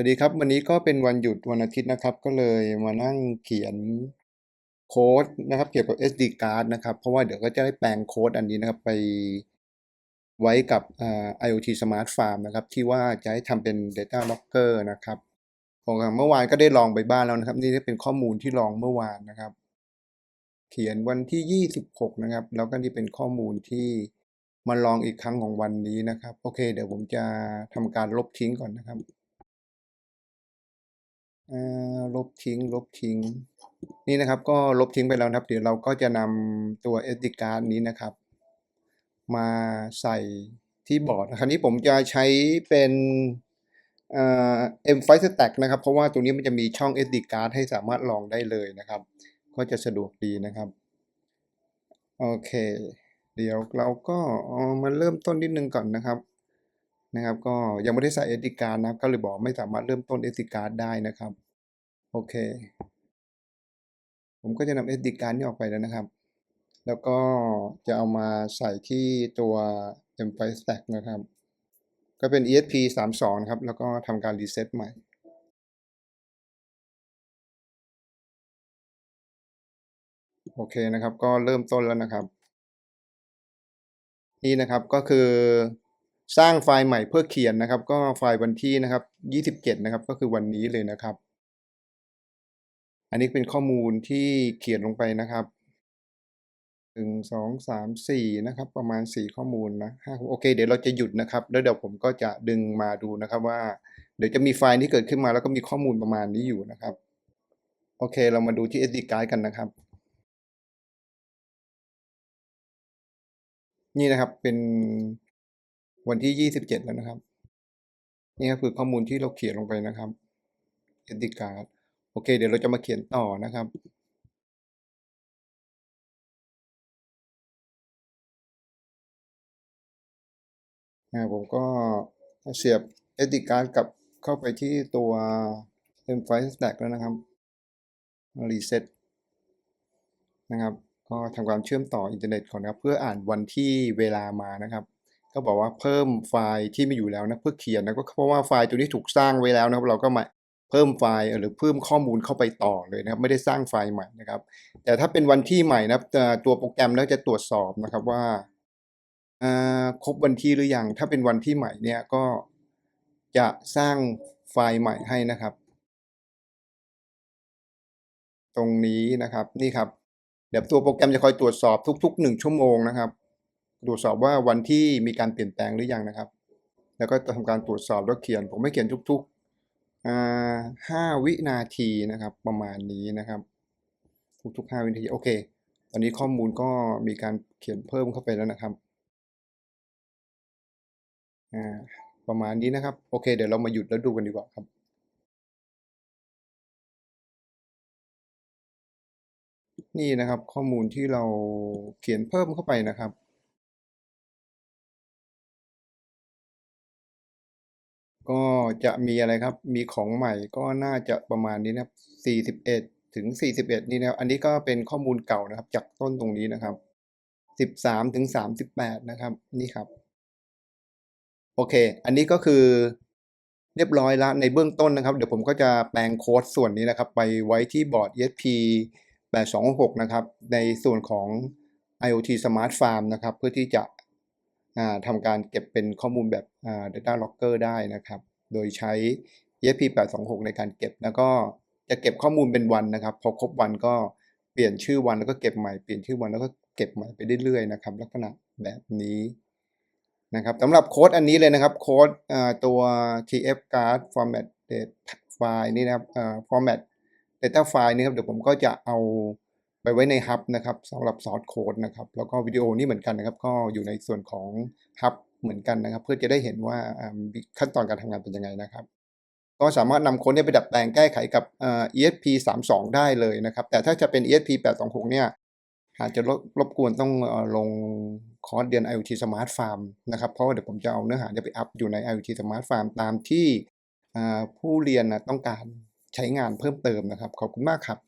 วัสดีครับ วันนี้ก็เป็นวันหยุดวันอาทิตย์นะครับ ก็เลยมานั่งเขียนโค้ดนะครับ เกี่ยวกับ SD card นะครับ เพราะว่าเดี๋ยวก็จะได้แปลงโค้ดอันนี้นะครับไปไว้กับอ่า IoT Smart Farm นะครับ ที่ว่าจะให้ทำเป็น Data Locker นะครับของเมื่อวานก็ได้ลองไปบ้างแล้วนะครับ นี่เป็นข้อมูลที่ลองเมื่อวานนะครับ เขียนวันที่ 26 นะครับ แล้วก็นี่เป็นข้อมูลที่มาลองอีกครั้งของวันนี้นะครับ โอเค เดี๋ยวผมจะทำการลบทิ้งก่อนนะครับ ลบทิ้ง ลบทิ้ง นี่นะครับก็ลบทิ้งไปแล้วนะครับ เดี๋ยวเราก็จะนำตัว SD card นี้นะครับ มาใส่ที่บอร์ดคราวนี้ผมจะใช้เป็นเอ่อ M5 Stack นะครับ เพราะว่าตรงนี้มันจะมีช่อง SD card ให้สามารถลองได้เลยนะครับ ก็จะสะดวกดีนะครับ โอเค เดี๋ยวเราก็มาเริ่มต้นนิดนึงก่อนนะครับนะครับ ก็ยังไม่ได้ใส่ SD card นะครับก็เลยบอกไม่สามารถเริ่มต้น SD card ได้นะครับ โอเค ผมก็จะนำ SD card นี้ออกไปแล้วนะครับ แล้วก็จะเอามาใส่ที่ตัว M5 Stack นะครับ ก็เป็น ESP32 นะครับ แล้วก็ทำการรีเซ็ตใหม่โอเคนะครับ ก็เริ่มต้นแล้วนะครับ นี่นะครับก็คือสร้างไฟล์ใหม่เพื่อเขียนนะครับ ก็ไฟล์วันที่นะครับ 27 นะครับ ก็คือวันนี้เลยนะครับ อันนี้เป็นข้อมูลที่เขียนลงไปนะครับ1 2 3 4นะครับ ประมาณ4ข้อมูลนะ5โอเค เดี๋ยวเราจะหยุดนะครับ แล้วเดี๋ยวผมก็จะดึงมาดูนะครับว่า เดี๋ยวจะมีไฟล์นี้เกิดขึ้นมาแล้วก็มีข้อมูลประมาณนี้อยู่นะครับ โอเค เรามาดูที่ SD card กันนะครับ นี่นะครับเป็นวันที่ 27 แล้วนะครับ นี่ก็คือข้อมูลที่เราเขียนลงไปนะครับ SD card โอเค เดี๋ยวเราจะมาเขียนต่อนะครับผมก็เสียบ SD card กลับเข้าไปที่ตัว M5 Stack แล้วนะครับ รีเซ็ตนะครับ ก็ทำการเชื่อมต่ออินเทอร์เน็ตก่อนนะครับ เพื่ออ่านวันที่เวลามานะครับ ก็บอกว่าเพิ่มไฟล์ที่ไมีอยู่แล้วนะ เพื่อเขียนนะก็เพราะว่าไฟล์ตัวนี้ถูกสร้างไว้แล้วนะครับ เราก็มา เพิ่มไฟล์หรือเพิ่มข้อมูลเข้าไปต่อเลยนะครับ ไม่ได้สร้างไฟล์ใหม่นะครับ แต่ถ้าเป็นวันที่ใหม่นะครับตัวโปรแกรมแล้วจะตรวจสอบนะครับว่าครบวันที่หรือยัง ถ้าเป็นวันที่ใหม่เนี่ยก็จะสร้างไฟล์ใหม่ให้นะครับ ตรงนี้นะครับนี่ครับ เดี๋ยวตัวโปรแกรมจะคอยตรวจสอบทุกๆหนึ่งชั่วโมงนะครับ ตรวจสอบว่าวันที่มีการเปลี่ยนแปลงหรือยังนะครับ แล้วก็จะทำการตรวจสอบแล้วเขียน ผมไม่เขียนทุกๆ ห้าวินาทีนะครับประมาณนี้นะครับทุกๆห้าวินาทีโอเค ตอนนี้ข้อมูลก็มีการเขียนเพิ่มเข้าไปแล้วนะครับประมาณนี้นะครับ โอเค เดี๋ยวเรามาหยุดแล้วดูกันดีกว่าครับ นี่นะครับข้อมูลที่เราเขียนเพิ่มเข้าไปนะครับ ก็จะมีอะไรครับ มีของใหม่ก็น่าจะประมาณนี้นะครับ 41 ถึง 41 นี่นะครับ อันนี้ก็เป็นข้อมูลเก่านะครับ จากต้นตรงนี้นะครับ 13 ถึง 38 นะครับ นี่ครับ โอเค อันนี้ก็คือเรียบร้อยแล้วในเบื้องต้นนะครับ เดี๋ยวผมก็จะแปลงโค้ดส่วนนี้นะครับ ไปไว้ที่บอร์ด ESP 826 นะครับ ในส่วนของ IoT Smart Farm นะครับ เพื่อที่จะ ทำการเก็บเป็นข้อมูลแบบ Data Locker ได้นะครับ โดยใช้ ESP 826ในการเก็บ แล้วก็จะเก็บข้อมูลเป็นวันนะครับ พอครบวันก็เปลี่ยนชื่อวันแล้วก็เก็บใหม่ เปลี่ยนชื่อวันแล้วก็เก็บใหม่ไปเรื่อยๆนะครับ ลักษณะแบบนี้นะครับสำหรับโค้ดอันนี้เลยนะครับ โค้ดตัว tf card format data file นี่นะครับ format data file นี่ครับ เดี๋ยวผมก็จะเอา ไปไว้ใน Hub นะครับสำหรับ source code นะครับแล้วก็วิดีโอนี่เหมือนกันนะครับ ก็อยู่ในส่วนของ Hub เหมือนกันนะครับ เพื่อจะได้เห็นว่าขั้นตอนการทำงานเป็นยังไงนะครับ ก็สามารถนำโค้ดนี้ไปดัดแปลงแก้ไขกับ ESP 32 ได้เลยนะครับ แต่ถ้าจะเป็น ESP 826 เนี่ยอาจจะรบกวนต้องลงคอร์สเรียน IoT Smart Farm นะครับ เพราะว่าเดี๋ยวผมจะเอาเนื้อหาจะไปอัพอยู่ใน IoT Smart Farm ตามที่ผู้เรียนต้องการใช้งานเพิ่มเติมนะครับ ขอบคุณมากครับ